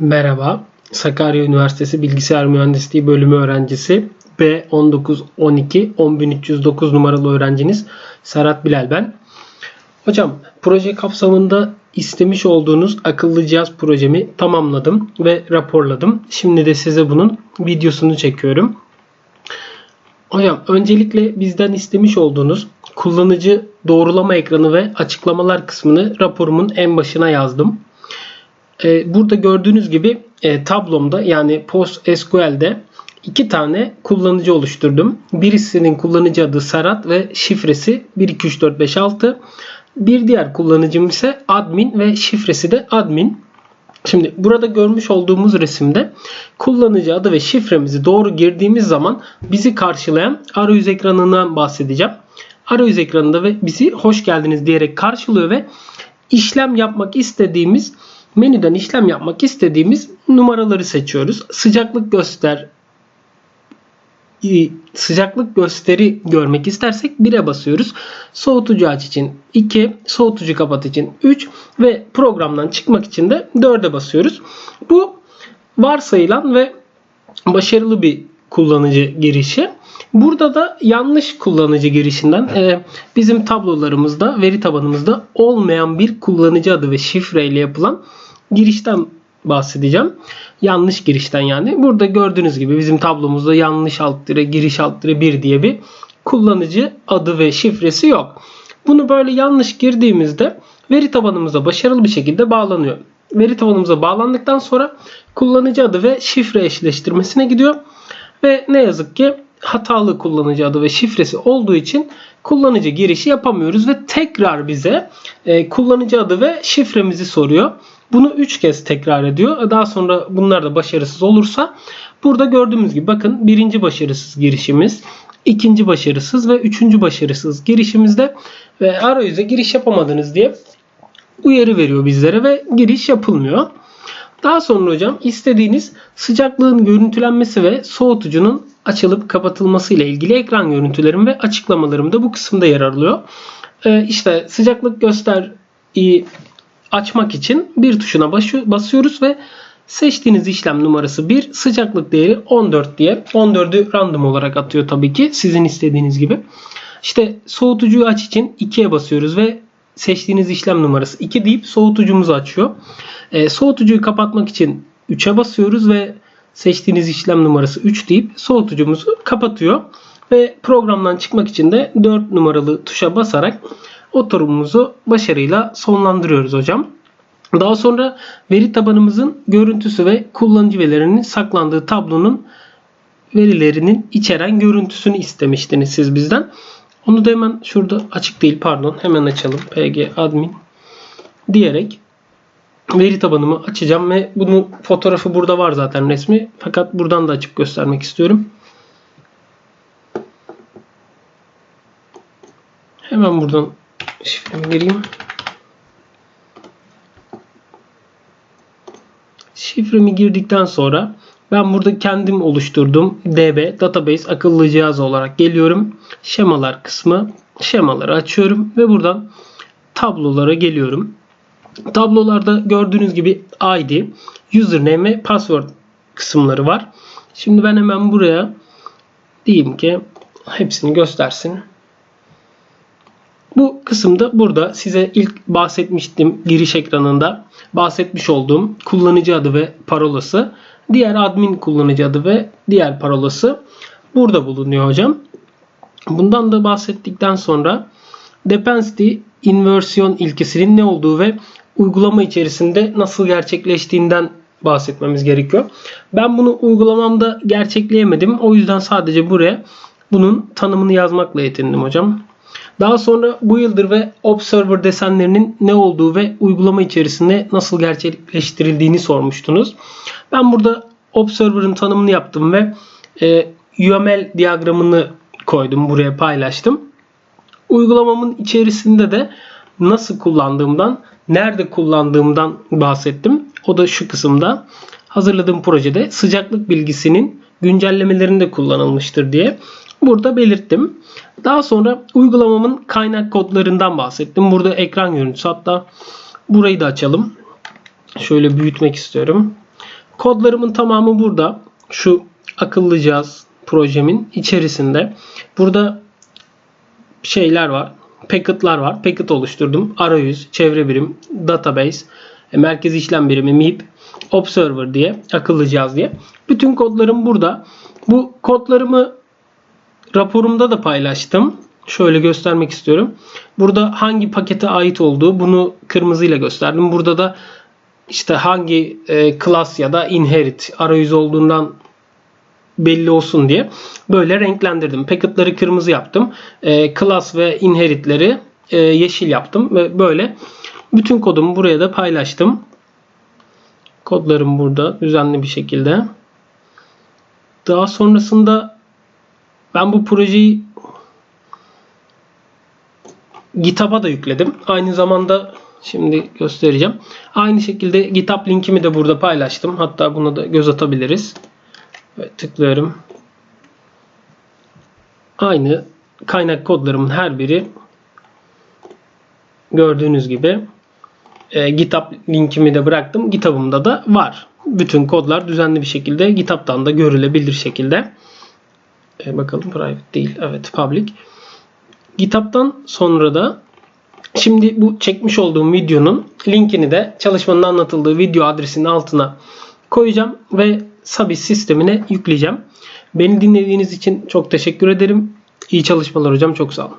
Merhaba, Sakarya Üniversitesi Bilgisayar Mühendisliği bölümü öğrencisi B1912 10309 numaralı öğrenciniz Serhat Bilal ben. Hocam, proje kapsamında istemiş olduğunuz akıllı cihaz projemi tamamladım ve raporladım. Şimdi de size bunun videosunu çekiyorum. Hocam, öncelikle bizden istemiş olduğunuz kullanıcı doğrulama ekranı ve açıklamalar kısmını raporumun en başına yazdım. Ee, burada gördüğünüz gibi e, tablomda yani PostSQL'de iki tane kullanıcı oluşturdum. Birisinin kullanıcı adı Serhat ve şifresi 1234566. Bir diğer kullanıcım ise admin ve şifresi de admin. Şimdi burada görmüş olduğumuz resimde kullanıcı adı ve şifremizi doğru girdiğimiz zaman bizi karşılayan arayüz ekranından bahsedeceğim. Arayüz ekranında ve bizi hoş geldiniz diyerek karşılıyor ve işlem yapmak istediğimiz menüden işlem yapmak istediğimiz numaraları seçiyoruz. Sıcaklık göster sıcaklık gösteri görmek istersek 1'e basıyoruz. Soğutucu aç için 2, soğutucu kapat için 3 ve programdan çıkmak için de 4'e basıyoruz. Bu varsayılan ve başarılı bir kullanıcı girişi. Burada da yanlış kullanıcı girişinden e, bizim tablolarımızda, veri tabanımızda olmayan bir kullanıcı adı ve şifreyle yapılan girişten bahsedeceğim. Yanlış girişten yani. Burada gördüğünüz gibi bizim tablomuzda yanlış alt dire, giriş alt dire 1 diye bir kullanıcı adı ve şifresi yok. Bunu böyle yanlış girdiğimizde veri tabanımıza başarılı bir şekilde bağlanıyor. Veri tabanımıza bağlandıktan sonra kullanıcı adı ve şifre eşleştirmesine gidiyor. Ve ne yazık ki hatalı kullanıcı adı ve şifresi olduğu için kullanıcı girişi yapamıyoruz ve tekrar bize e, kullanıcı adı ve şifremizi soruyor. Bunu 3 kez tekrar ediyor. Daha sonra bunlar da başarısız olursa burada gördüğümüz gibi bakın birinci başarısız girişimiz, ikinci başarısız ve üçüncü başarısız girişimizde ve arayüze giriş yapamadınız diye uyarı veriyor bizlere ve giriş yapılmıyor. Daha sonra hocam istediğiniz sıcaklığın görüntülenmesi ve soğutucunun açılıp kapatılması ile ilgili ekran görüntülerim ve açıklamalarım da bu kısımda yer alıyor. Ee, işte sıcaklık göster açmak için bir tuşuna basıyoruz ve seçtiğiniz işlem numarası 1, sıcaklık değeri 14 diye. 14'ü random olarak atıyor tabii ki sizin istediğiniz gibi. İşte soğutucuyu aç için 2'ye basıyoruz ve seçtiğiniz işlem numarası 2 deyip soğutucumuzu açıyor. E, soğutucuyu kapatmak için 3'e basıyoruz ve seçtiğiniz işlem numarası 3 deyip soğutucumuzu kapatıyor. Ve programdan çıkmak için de 4 numaralı tuşa basarak oturumumuzu başarıyla sonlandırıyoruz hocam. Daha sonra veri tabanımızın görüntüsü ve kullanıcı verilerinin saklandığı tablonun verilerinin içeren görüntüsünü istemiştiniz siz bizden. Onu da hemen şurada açık değil pardon hemen açalım. pg admin diyerek veri tabanımı açacağım ve bunun fotoğrafı burada var zaten resmi. Fakat buradan da açıp göstermek istiyorum. Hemen buradan şifremi gireyim. Şifremi girdikten sonra ben burada kendim oluşturduğum DB database akıllı cihaz olarak geliyorum. Şemalar kısmı şemaları açıyorum ve buradan tablolara geliyorum. Tablolarda gördüğünüz gibi ID, username ve password kısımları var. Şimdi ben hemen buraya diyeyim ki hepsini göstersin. Bu kısımda burada size ilk bahsetmiştim giriş ekranında bahsetmiş olduğum kullanıcı adı ve parolası, diğer admin kullanıcı adı ve diğer parolası burada bulunuyor hocam. Bundan da bahsettikten sonra dependency inversiyon ilkesinin ne olduğu ve uygulama içerisinde nasıl gerçekleştiğinden bahsetmemiz gerekiyor. Ben bunu uygulamamda gerçekleyemedim. O yüzden sadece buraya bunun tanımını yazmakla yetindim hocam. Daha sonra bu yıldır ve Observer desenlerinin ne olduğu ve uygulama içerisinde nasıl gerçekleştirildiğini sormuştunuz. Ben burada Observer'ın tanımını yaptım ve e, UML diyagramını koydum buraya paylaştım. Uygulamamın içerisinde de nasıl kullandığımdan, nerede kullandığımdan bahsettim. O da şu kısımda hazırladığım projede sıcaklık bilgisinin güncellemelerinde kullanılmıştır diye burada belirttim. Daha sonra uygulamamın kaynak kodlarından bahsettim. Burada ekran görüntüsü hatta burayı da açalım. Şöyle büyütmek istiyorum. Kodlarımın tamamı burada. Şu akıllı cihaz projemin içerisinde. Burada şeyler var. Packet'lar var. Packet oluşturdum. Arayüz, çevre birim, database, e, merkez işlem birimi, MIP, Observer diye, akıllı cihaz diye. Bütün kodlarım burada. Bu kodlarımı raporumda da paylaştım. Şöyle göstermek istiyorum. Burada hangi pakete ait olduğu bunu kırmızıyla gösterdim. Burada da işte hangi e, class ya da inherit arayüz olduğundan belli olsun diye böyle renklendirdim. Packet'ları kırmızı yaptım. E, class ve inherit'leri e, yeşil yaptım ve böyle bütün kodumu buraya da paylaştım. Kodlarım burada düzenli bir şekilde. Daha sonrasında ben bu projeyi GitHub'a da yükledim. Aynı zamanda şimdi göstereceğim. Aynı şekilde GitHub linkimi de burada paylaştım. Hatta buna da göz atabiliriz. Evet, tıklıyorum. Aynı kaynak kodlarımın her biri gördüğünüz gibi e, GitHub linkimi de bıraktım. GitHub'ımda da var. Bütün kodlar düzenli bir şekilde GitHub'dan da görülebilir şekilde. E, bakalım private değil. Evet public. GitHub'dan sonra da şimdi bu çekmiş olduğum videonun linkini de çalışmanın anlatıldığı video adresinin altına koyacağım ve Sabis sistemine yükleyeceğim. Beni dinlediğiniz için çok teşekkür ederim. İyi çalışmalar hocam. Çok sağ olun.